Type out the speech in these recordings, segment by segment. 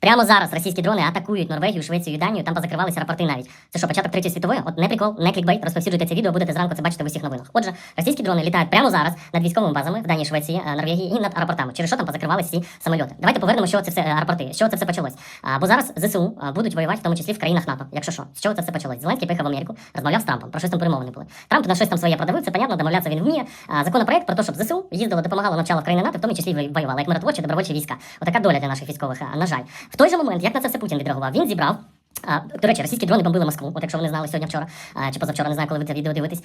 Прямо зараз російські дрони атакують Норвегію, Швецію Данію, там позакривалися рапорти навіть. Це що, початок третьої світової? От не прикол, не клікбейт, розповсюджуйте це відео, будете зранку це бачити в усіх новинах. Отже, російські дрони літають прямо зараз над військовими базами в Данії, Швеції, е, Норвегії і над аеропортами. Через що там позакривали всі самольоти. Давайте повернемо, що це все е, аеропорти, чого це все почалось. Бо зараз ЗСУ а, будуть воювати, в тому числі в країнах НАТО. Якщо що, з чого це все почалось? Зеленський поїхав в Америку, розмовляв з Трампом. Про щось там перемовини були. Трамп на щось там своє продавив, це понятно, домовлятися він вміє. А, законопроект про те, щоб ЗСУ їздило, допомагало, навчало країни НАТО, в тому числі і воювало, як миротворчі, добровольчі війська. Отака доля для наших військових, на жаль. В той же момент, як на це все Путін відреагував, він зібрав. До речі, російські дрони бомбили Москву. От якщо ви не знали сьогодні вчора чи позавчора, не знаю, коли ви це відео дивитесь.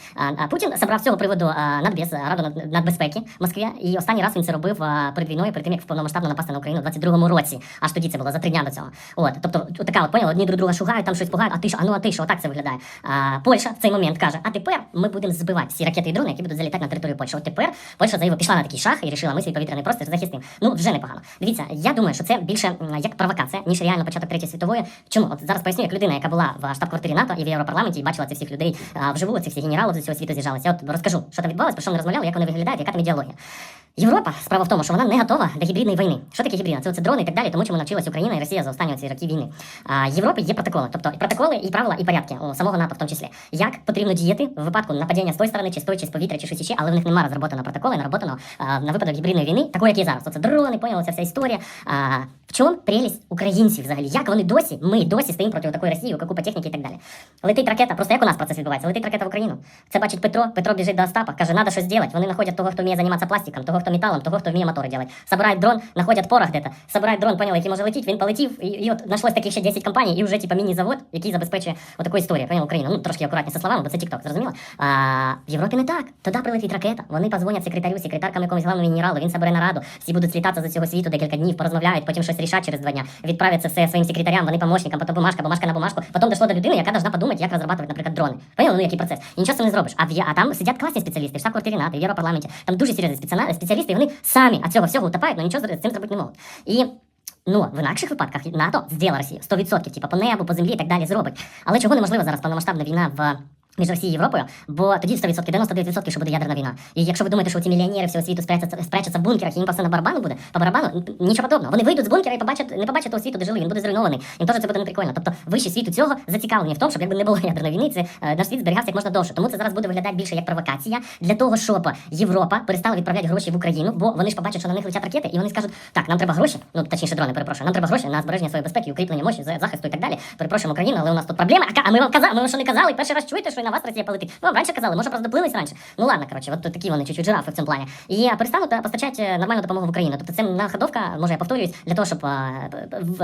Путін забрав з цього приводу а, надбез, Раду над- нацбезпеки в Москві. І останній раз він це робив перед війною, перед тим як повномасштабно напасти на Україну у 22-му році. Аж тоді це було за три дня до цього. От, тобто, така от поняла, одні друг друга шугають, там щось пугають, а ти що, а ну а ти що, отак це виглядає. Польща в цей момент каже: а тепер ми будемо збивати всі ракети і дрони, які будуть залітати на територію Польщі. От тепер Польща заявила, пішла на такий шах і вирішила, ми свій повітряний простір захистимо. Ну вже непогано. Дивіться, я думаю, що це більше як провокація, ніж реально початок третьої світової. Чому? От зараз поясню, як людина, яка була в штаб-квартирі НАТО і в Європарламенті, і бачила цих всіх людей вживу, цих всіх генералів з усього світу з'їжджалися. Я от розкажу, що там відбувалося, про що вони розмовляли, як вони виглядають, яка там ідеологія. Європа справа в тому, що вона не готова до гібридної війни. Що таке гібридна? Це, це дрони і так далі, тому чому навчилась Україна і Росія за останні ці роки війни. А Європі є протоколи, тобто і протоколи, і правила, і порядки у самого НАТО, в тому числі. Як потрібно діяти в випадку нападіння з тої сторони, чи з тої, чи з повітря, чи щось іще, але в них немає розроботано протоколи, нароботано а, на випадок гібридної війни, такої, як є зараз. Оце дрони, поняли, ця вся історія. А, в чому прелість українців взагалі? Як вони досі, ми досі стоїмо проти такої Росії, купа техніки і так далі. Летить ракета, просто як у нас процес відбувається? Летить ракета в Україну. Це бачить Петро, Петро біжить до Остапа, каже, треба щось зробити. Вони знаходять того, хто вміє займатися пластиком, того, хто металом, того, хто вміє мотори робити. Собирають дрон, знаходять порох де-то, собирають дрон, поняли, який може летіти, він полетів, і, і от знайшлось таких ще 10 компаній, і вже типа міні-завод, який забезпечує отаку історію, поняли, Україну. Ну, трошки акуратніше словами, бо це TikTok, зрозуміло? А, в Європі не так. Туди прилетить ракета, вони позвонять секретарю, секретаркам якомусь главному генералу, він собере нараду, всі будуть слітатися за цього світу декілька днів, порозмовляють, потім щось рішать через два дня, відправлять це все своїм секретарям, вони помощникам, потім бумажка, бумажка на бумажку, потім дійшло до людини, яка должна подумати, як розробляти, наприклад, дрони. Поняли, ну який процес. І нічого з цим не зробиш. А, в, а там сидять класні спеціалісти, в штаб-квартирі НАТО, в Європарламенті, там дуже серйозні спеціалісти, і вони самі від цього всього утопають, але нічого з цим зробити не можуть. І Ну, в інакших випадках НАТО зділа Росію 100%, типу по небу, по землі і так далі зробить. Але чого неможливо зараз повномасштабна війна в між Росією і Європою, бо тоді 100%, 99%, що буде ядерна війна. І якщо ви думаєте, що ці мільйонери всього світу спрячаться, спрячаться в бункерах і їм просто на барабану буде, по барабану нічого подобного. Вони вийдуть з бункера і побачать, не побачать того світу, де жили, він буде зруйнований. Їм теж це буде не прикольно. Тобто вищі світу цього зацікавлені в тому, щоб якби не було ядерної війни, це е, наш світ зберігався як можна довше. Тому це зараз буде виглядати більше як провокація для того, щоб Європа перестала відправляти гроші в Україну, бо вони ж побачать, що на них летять ракети, і вони скажуть, так, нам треба гроші, ну точніше дрони, перепрошую, нам треба гроші на збереження своєї безпеки, укріплення мощі, за- захисту і так далі. Перепрошуємо Україну, але у нас тут проблеми. А, ми вам казали, ми вам що не казали, перший раз чуєте, що на вас Росія полетить. Ну, вам раніше казали, може просто доплились раніше. Ну ладно, коротше, от такі вони чуть-чуть жирафи в цьому плані. І перестануть постачати е, нормальну допомогу в Україну. Тобто це находовка, може я повторююсь, для того, щоб